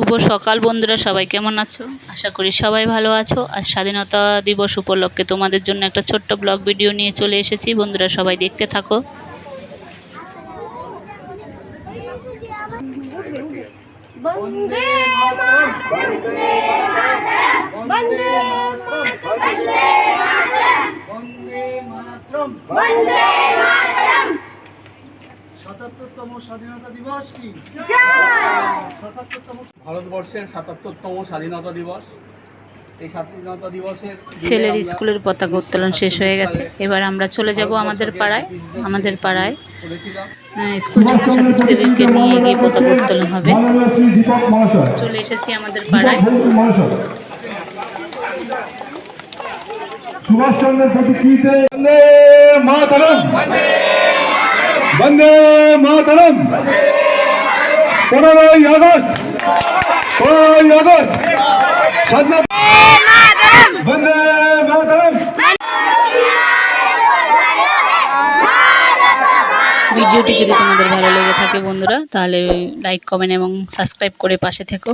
শুভ সকাল বন্ধুরা, সবাই কেমন আছো? আশা করি সবাই ভালো আছো। আর স্বাধীনতা দিবস উপলক্ষে তোমাদের জন্য একটা ছোট্ট ব্লগ ভিডিও নিয়ে চলে এসেছি। বন্ধুরা, সবাই দেখতে থাকো বন্দে মাতরম বন্দে মাতরম সাতাত্তরতম স্বাধীনতা দিবস কি? সাতাত্তরতম ভারতবর্ষের সাতাত্তরতম স্বাধীনতা দিবস। এই স্বাধীনতা দিবসের দিনে ছেলের স্কুলের পতাকা উত্তোলন শেষ হয়ে গেছে। এবার আমরা চলে যাব আমাদের পাড়ায় আমাদের পাড়ায়। স্কুল ছাত্রছাত্রীদেরকে নিয়ে গিয়ে পতাকা উত্তোলন হবে। চলে এসেছি আমাদের পাড়ায়। সুভাষচন্দ্রের প্রতি বন্দে মাতরম। পনেরোই আগস্ট পনেরোই আগস্ট বন্দে মাতরম। ভিডিওটি যদি তোমাদের ভালো লেগে থাকে বন্ধুরা, তাহলে লাইক কমেন্ট এবং সাবস্ক্রাইব করে পাশে থেকো।